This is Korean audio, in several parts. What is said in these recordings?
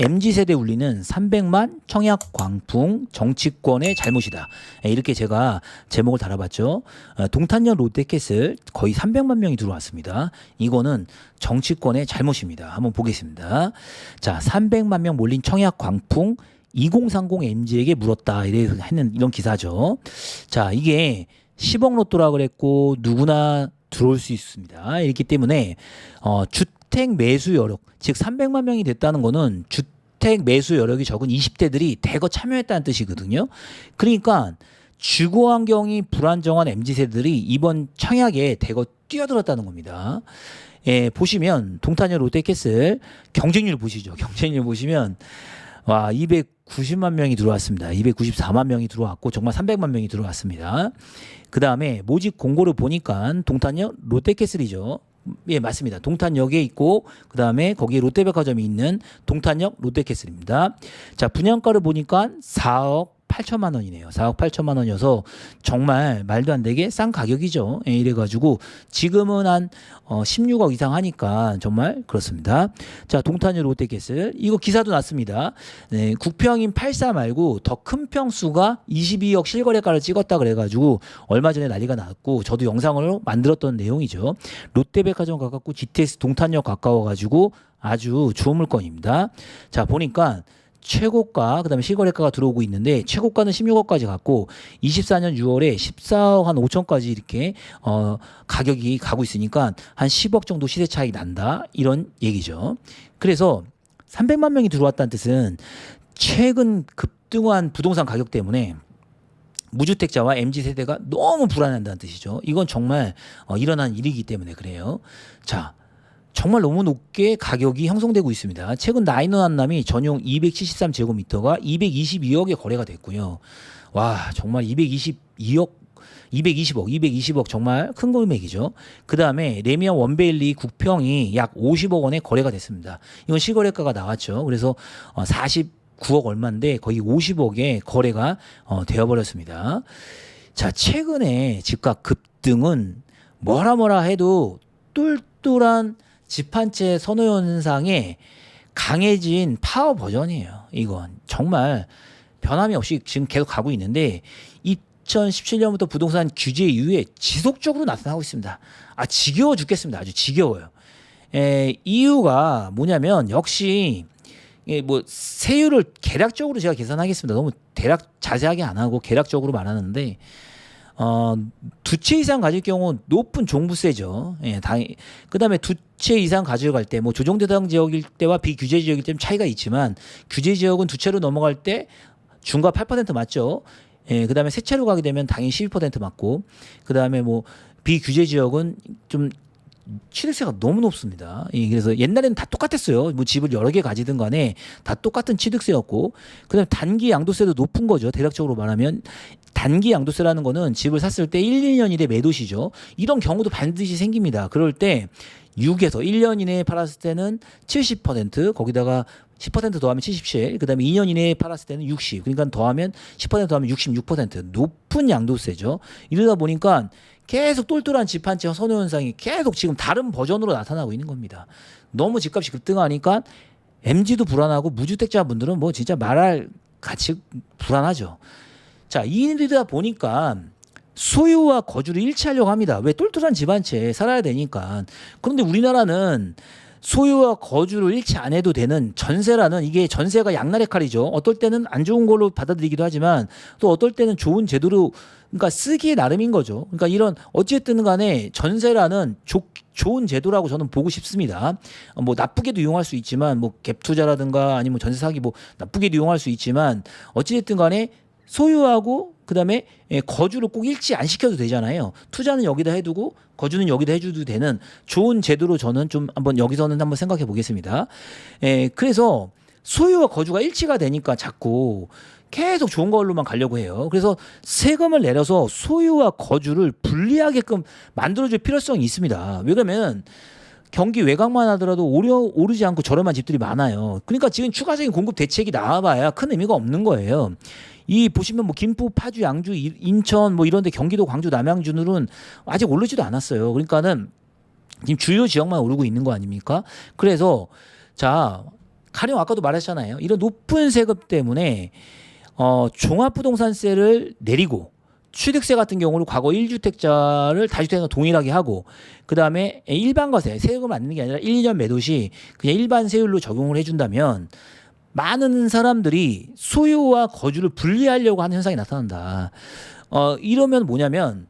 MZ 세대 울리는 300만 청약 광풍 정치권의 잘못이다. 예, 이렇게 제가 제목을 달아봤죠. 어, 동탄역 롯데캐슬 거의 300만 명이 들어왔습니다. 이거는 정치권의 잘못입니다. 한번 보겠습니다. 자, 300만 명 몰린 청약 광풍 2030 MZ에게 물었다. 이래 했는 이런 기사죠. 자, 이게 10억 로또라 그랬고 누구나 들어올 수 있습니다. 이렇기 때문에 어, 주 택 매수 여력, 즉 300만 명이 됐다는 거는 주택 매수 여력이 적은 20대들이 대거 참여했다는 뜻이거든요. 그러니까 주거 환경이 불안정한 MZ 세대들이 이번 청약에 대거 뛰어들었다는 겁니다. 예, 보시면 동탄역 롯데캐슬 경쟁률 보시죠. 경쟁률 보시면 와 290만 명이 들어왔습니다. 294만 명이 들어왔고 정말 300만 명이 들어왔습니다. 그 다음에 모집 공고를 보니까 동탄역 롯데캐슬이죠. 예 맞습니다. 동탄역에 있고 그 다음에 거기에 롯데백화점이 있는 동탄역 롯데캐슬입니다. 자 분양가를 보니까 4억 8천만 원이네요. 4억 8천만 원이어서 정말 말도 안 되게 싼 가격이죠. 예, 이래가지고 지금은 한 어, 16억 이상 하니까 정말 그렇습니다. 자 동탄역 롯데캐슬 이거 기사도 났습니다. 네, 국평인 84 말고 더 큰 평수가 22억 실거래가를 찍었다 그래가지고 얼마 전에 난리가 났고 저도 영상으로 만들었던 내용이죠. 롯데백화점 가깝고 GTX 동탄역 가까워가지고 아주 좋은 물건입니다. 자 보니까 최고가 그다음에 실거래가가 들어오고 있는데 최고가는 16억까지 갔고 24년 6월에 14억 한 5천까지 이렇게 어 가격이 가고 있으니까 한 10억 정도 시세 차이 난다 이런 얘기죠. 그래서 300만 명이 들어왔다는 뜻은 최근 급등한 부동산 가격 때문에 무주택자와 MZ 세대가 너무 불안한다는 뜻이죠. 이건 정말 어, 일어난 일이기 때문에 그래요. 자, 정말 너무 높게 가격이 형성되고 있습니다. 최근 나인원 한남이 전용 273제곱미터가 222억에 거래가 됐고요. 와, 정말 222억 220억, 220억 정말 큰 금액이죠. 그 다음에 레미안 원베일리 국평이 약 50억 원에 거래가 됐습니다. 이건 시거래가가 나왔죠. 그래서 49억 얼마인데 거의 50억에 거래가 어, 되어버렸습니다. 자, 최근에 집값 급등은 뭐라 뭐라 해도 똘똘한 집한채 선호 현상에 강해진 파워 버전이에요. 이건 정말 변함이 없이 지금 계속 가고 있는데 2017년부터 부동산 규제 이후에 지속적으로 나타나고 있습니다. 아 지겨워 죽겠습니다. 아주 지겨워요. 에, 이유가 뭐냐면 역시 예, 뭐 세율을 계략적으로 제가 계산하겠습니다. 너무 대략 자세하게 안 하고 계략적으로 말하는데 어, 두 채 이상 가질 경우 높은 종부세죠. 예, 당 그다음에 두 채 이상 가져갈 때 뭐 조정 대상 지역일 때와 비규제 지역일 때는 차이가 있지만 규제 지역은 두 채로 넘어갈 때 중과 8% 맞죠. 예, 그다음에 세 채로 가게 되면 당연히 12% 맞고 그다음에 뭐 비규제 지역은 좀 취득세가 너무 높습니다. 예, 그래서 옛날에는 다 똑같았어요. 뭐 집을 여러 개 가지든 간에 다 똑같은 취득세였고, 그 다음에 단기 양도세도 높은 거죠. 대략적으로 말하면 단기 양도세라는 거는 집을 샀을 때 1, 2년 이내 매도시죠. 이런 경우도 반드시 생깁니다. 그럴 때 6에서 1년 이내에 팔았을 때는 70% 거기다가 10% 더하면 77, 그 다음에 2년 이내에 팔았을 때는 60. 그러니까 더하면 10% 더하면 66% 높은 양도세죠. 이러다 보니까 계속 똘똘한 집한채 선호 현상이 계속 지금 다른 버전으로 나타나고 있는 겁니다. 너무 집값이 급등하니까 MG도 불안하고 무주택자분들은 뭐 진짜 말할 가치 불안하죠. 자, 이일이다 보니까 소유와 거주를 일치하려고 합니다. 왜 똘똘한 집 한 채 살아야 되니까. 그런데 우리나라는 소유와 거주를 일치 안 해도 되는 전세라는 이게 전세가 양날의 칼이죠. 어떨 때는 안 좋은 걸로 받아들이기도 하지만 또 어떨 때는 좋은 제도로 그러니까 쓰기에 나름인 거죠. 그러니까 이런 어찌됐든 간에 전세라는 조, 좋은 제도라고 저는 보고 싶습니다. 어, 뭐 나쁘게도 이용할 수 있지만 뭐 갭 투자라든가 아니면 전세 사기 뭐 나쁘게도 이용할 수 있지만 어찌됐든 간에 소유하고 그다음에 예, 거주를 꼭 일치 안 시켜도 되잖아요. 투자는 여기다 해두고 거주는 여기다 해줘도 되는 좋은 제도로 저는 좀 한번 여기서는 한번 생각해 보겠습니다. 예, 그래서 소유와 거주가 일치가 되니까 자꾸 계속 좋은 걸로만 가려고 해요. 그래서 세금을 내려서 소유와 거주를 분리하게끔 만들어줄 필요성이 있습니다. 왜 그러면 경기 외곽만 하더라도 오려, 오르지 않고 저렴한 집들이 많아요. 그러니까 지금 추가적인 공급 대책이 나와봐야 큰 의미가 없는 거예요. 이 보시면 뭐 김포, 파주, 양주, 이- 인천 뭐 이런데 경기도, 광주, 남양주는 아직 오르지도 않았어요. 그러니까는 지금 주요 지역만 오르고 있는 거 아닙니까? 그래서 자 가령 아까도 말했잖아요. 이런 높은 세금 때문에 어, 종합부동산세를 내리고 취득세 같은 경우는 과거 1주택자를 다주택과 동일하게 하고 그다음에 일반 거세 세금을 안 내는 게 아니라 1, 2년 매도 시 그냥 일반 세율로 적용을 해준다면 많은 사람들이 소유와 거주를 분리하려고 하는 현상이 나타난다. 어, 이러면 뭐냐면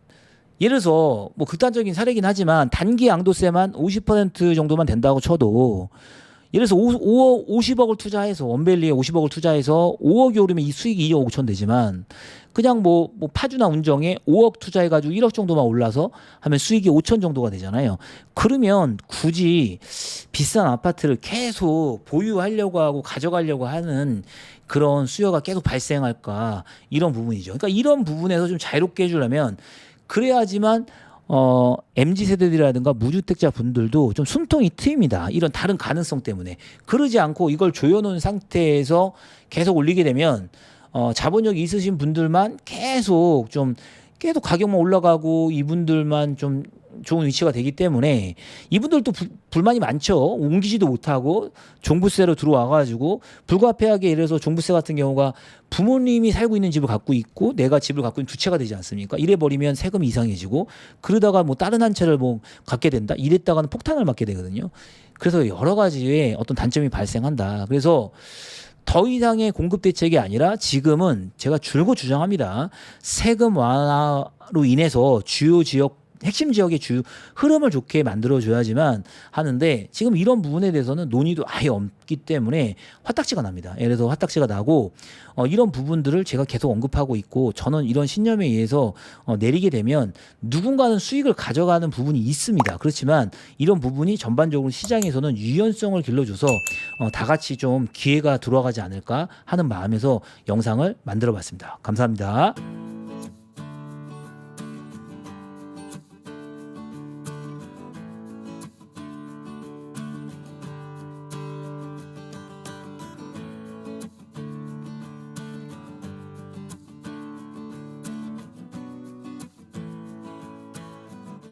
예를 들어서 뭐 극단적인 사례긴 하지만 단기 양도세만 50% 정도만 된다고 쳐도 예를 들어서 5, 5억 50억을 투자해서 원밸리에 50억을 투자해서 5억이 오르면 이 수익이 2억 5천 되지만 그냥 뭐, 뭐 파주나 운정에 5억 투자해가지고 1억 정도만 올라서 하면 수익이 5천 정도가 되잖아요. 그러면 굳이 비싼 아파트를 계속 보유하려고 하고 가져가려고 하는 그런 수요가 계속 발생할까 이런 부분이죠. 그러니까 이런 부분에서 좀 자유롭게 해주려면 그래야지만 어, MZ 세대들이라든가 무주택자 분들도 좀 숨통이 트입니다. 이런 다른 가능성 때문에 그러지 않고 이걸 조여놓은 상태에서 계속 올리게 되면 어, 자본력이 있으신 분들만 계속 좀 계속 가격만 올라가고 이분들만 좀 좋은 위치가 되기 때문에 이분들도 불, 불만이 많죠. 옮기지도 못하고 종부세로 들어와가지고 불가피하게 들어서 종부세 같은 경우가 부모님이 살고 있는 집을 갖고 있고 내가 집을 갖고 있는 두 채가 되지 않습니까? 이래 버리면 세금이 이상해지고 그러다가 뭐 다른 한 채를 뭐 갖게 된다. 이랬다가는 폭탄을 맞게 되거든요. 그래서 여러 가지의 어떤 단점이 발생한다. 그래서 더 이상의 공급 대책이 아니라 지금은 제가 줄곧 주장합니다. 세금 완화로 인해서 주요 지역 핵심 지역의 주 흐름을 좋게 만들어 줘야지만 하는데 지금 이런 부분에 대해서는 논의도 아예 없기 때문에 화딱지가 납니다. 예를 들어서 화딱지가 나고 어, 이런 부분들을 제가 계속 언급하고 있고 저는 이런 신념에 의해서 어, 내리게 되면 누군가는 수익을 가져가는 부분이 있습니다. 그렇지만 이런 부분이 전반적으로 시장에서는 유연성을 길러줘서 어, 다 같이 좀 기회가 들어가지 않을까 하는 마음에서 영상을 만들어 봤습니다. 감사합니다.